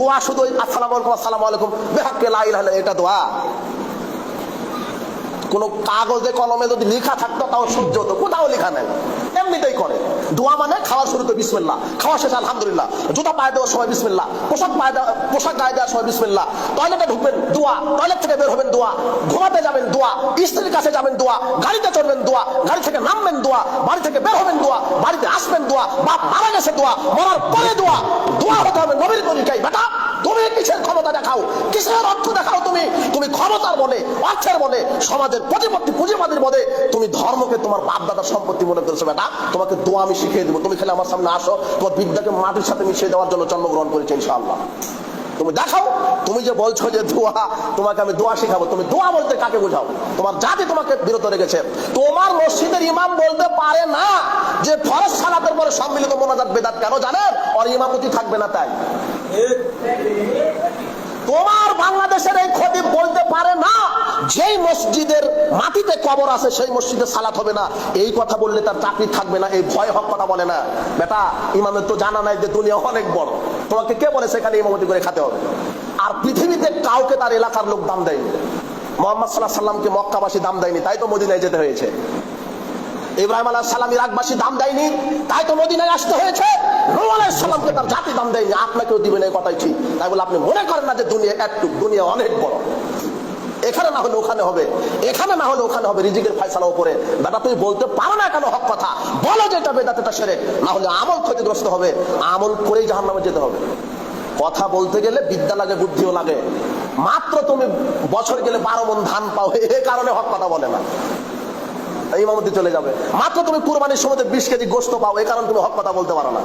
দোয়া শুধু আসসালামু আলাইকুম আসসালাম আলাইকুম বেহাক্কে লাইল এটা দোয়া। কোন কাগজে, কলমে যদি লেখা থাকতো, তাও সহ্য হতো। কোথাও লেখা নেই। এমনিতেই করে। দোয়া মানে খাওয়ার শুরুতে বিসমিল্লাহ। খাওয়া শেষে, আলহামদুলিল্লাহ। জুতা পায়ে দেওয়ার সময় বিসমিল্লাহ। পোশাক পায়ে দেওয়া, পোশাক গায়ে দেওয়ার সময় বিসমিল্লাহ। টয়লেটে ঢুকবেন, দোয়া। টয়লেট থেকে বের হবেন, দোয়া। ঘুমাতে যাবেন, দোয়া। স্ত্রীর কাছে যাবেন, দোয়া। গাড়িতে চড়বেন, দোয়া। গাড়ি থেকে নামবেন, দোয়া। বাড়ি থেকে বের হবেন, দোয়া। বাড়িতে আসবেন, দোয়া। বাপ মারা গেছে, দোয়া। মরার পরে দোয়া। দোয়া হতে হবে নবীর তরিকাই বেটা, তুমি কিসের ক্ষমতা দেখাও? কিসের অর্থ দেখাও তুমি? তুমি ক্ষমতার বলে অর্থের বলে সমাজের প্রতিপত্তি পুঁজিবাদীর বলে তুমি ধর্মকে তোমার বাপ দাদার সম্পত্তি মনে করছ, বেটা। তোমাকে দোয়া আমি শিখিয়ে দেবো। তুমি খেলে আমার সামনে আসো, তোমার বিদ্যাকে মাটির সাথে মিশিয়ে দেওয়ার জন্য জন্মগ্রহণ করেছে, ইনশাআল্লাহ। তুমি দেখাও, তুমি যে বলছো যে দোয়া, তোমাকে আমি দোয়া শিখাবো। তুমি দোয়া বলতে কাকে বোঝাও? তোমার জাতি তোমাকে বিরত রেখেছে। তোমার মসজিদের ইমাম বলতে পারে না যে ফরজ সালাতের পরে সম্মিলিত মোনাজাত বেদাত কেন জানেন? ওর ইমামতি থাকবে না তাই। তোমার বাংলাদেশের এই খতিব বলতে পারে না যেই মসজিদের মাটিতে কবর আছে, সেই মসজিদে সালাত হবে না। এই কথা বললে তার চাকরি থাকবে না, এই ভয় হক কথা বলে না। বেটা ইমামের তো জানা নাই যে দুনিয়া অনেক বড়। তোমাকে কে বলে সেখানে ইমামতি করে খেতে হবে? আর পৃথিবীতে কাউকে তার এলাকার লোক দাম দেয়নি। মোহাম্মদ সাল্লাহ সাল্লামকে মক্কাবাসী দাম দেয়নি, তাই তো মদিনায় যেতে হয়েছে। ইব্রাহিম আলাহ সালাম ইরাকবাসী দাম দেয়নি, তাই তো মদিনায় আসতে হয়েছে। সালামকে তার জাতি দাম দেয়নি, আপনাকেও দিবেন, এই কথাই ঠিক। তাই বলে আপনি মনে করেন না যে দুনিয়া একটু দুনিয়া অনেক বড়। এখানে না হলে ওখানে হবে। এখানে না হলে ওখানে হবে রিজিকের ফয়সালা উপরে। দাদা তুমি বলতে পারো না কেন হক কথা? বলো যে এটা বেদাত এটা সেরে না হলে আমল ক্ষতিগ্রস্ত হবে। আমল করেই জাহান্নামে যেতে হবে। কথা বলতে গেলে বিদ্যা লাগে, বুদ্ধিও লাগে। মাত্র তুমি বছর গেলে বারো মন ধান পাও, এ কারণে হক কথা বলে না। ইমামতি চলে যাবে। মাত্র তুমি কুরবানির সময় বিশ কেজি গোস্ত পাও এই কারণে তুমি হক কথা বলতে পারো না।